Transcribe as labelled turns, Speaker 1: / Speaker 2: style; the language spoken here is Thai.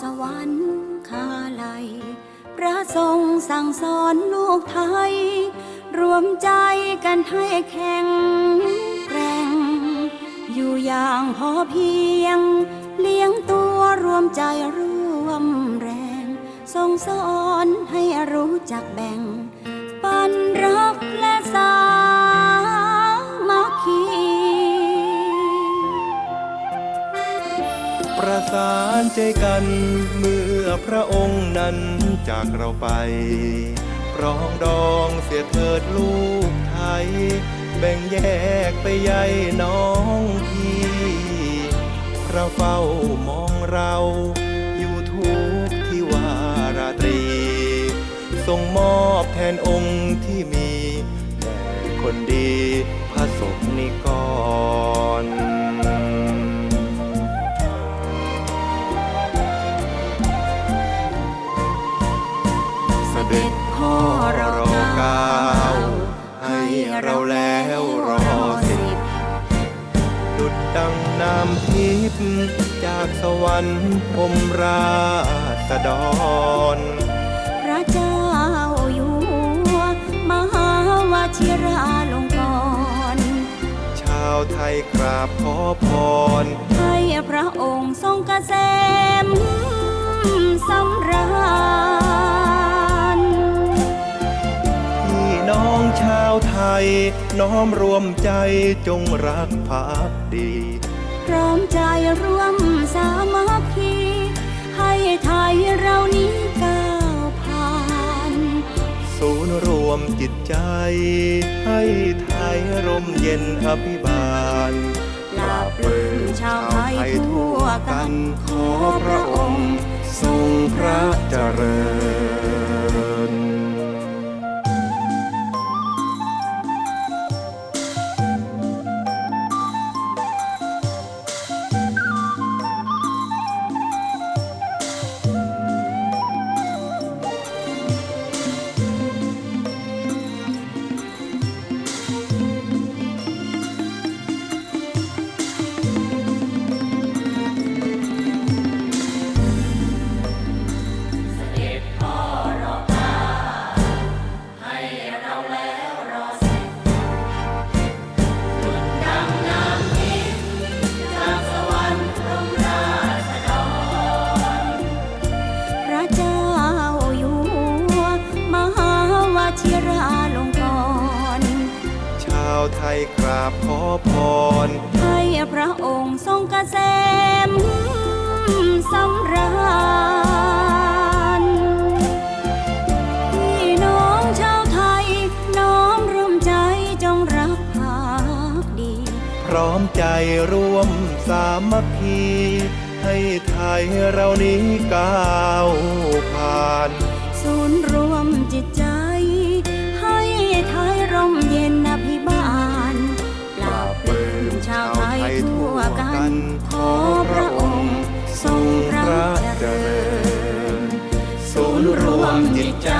Speaker 1: สวรรค์คาไลยพระทรงสั่งสอนลูกไทย รวมใจกันให้แข็งแกร่ง อยู่อย่างพอเพียง เลี้ยงตัวรวมใจร่วมแรง ทรงสอนให้รู้จักแบ่งปันร
Speaker 2: ประสานใจกันเมื่อพระองค์นั้นจากเราไปปรองดองเสียเถิดลูกไทย แบ่งแยกไปใยน้องพี่พระเฝ้ามองเราอยู่ทุกที่วาราตรี ทรงมอบแทนองค์ที่มีแด่คนดีพระสงฆ์นิกร งน้ำทิพย์จากสวรรค์อมราษฎร
Speaker 1: พระเจ้าอยู่หัวมหาวชิราลงกรณ์
Speaker 2: ชาวไทยกราบขอพร
Speaker 1: ให้พระองค์ทรงเกษมสำราญ
Speaker 2: พี่น้องชาวไทยน้อมรวมใจจงรักภักดี
Speaker 1: พร้อมใจร่วมสามัคคี ให้ไทยเรานี้ก้าวผ่าน
Speaker 2: ศูนย์รวมจิตใจ ให้ไทยร่มเย็นอภิบาล
Speaker 1: ปราบปลื้มชาวไทยทั่วกัน
Speaker 2: ขอพระองค์ทรงพระเจริญ
Speaker 1: กรา
Speaker 2: บขอพร
Speaker 1: ให้พระองค์ทรงเกษมสำราญพี่น้องชาวไทย น้อมร่วมใจจงรักภักดี
Speaker 2: พร้อมใจร่วมสามัคคี ให้ไทยเรานี้ก้าั
Speaker 1: นขอพระองค์ทรงพระเจริญ
Speaker 2: ศูนย์รวมจิตใจ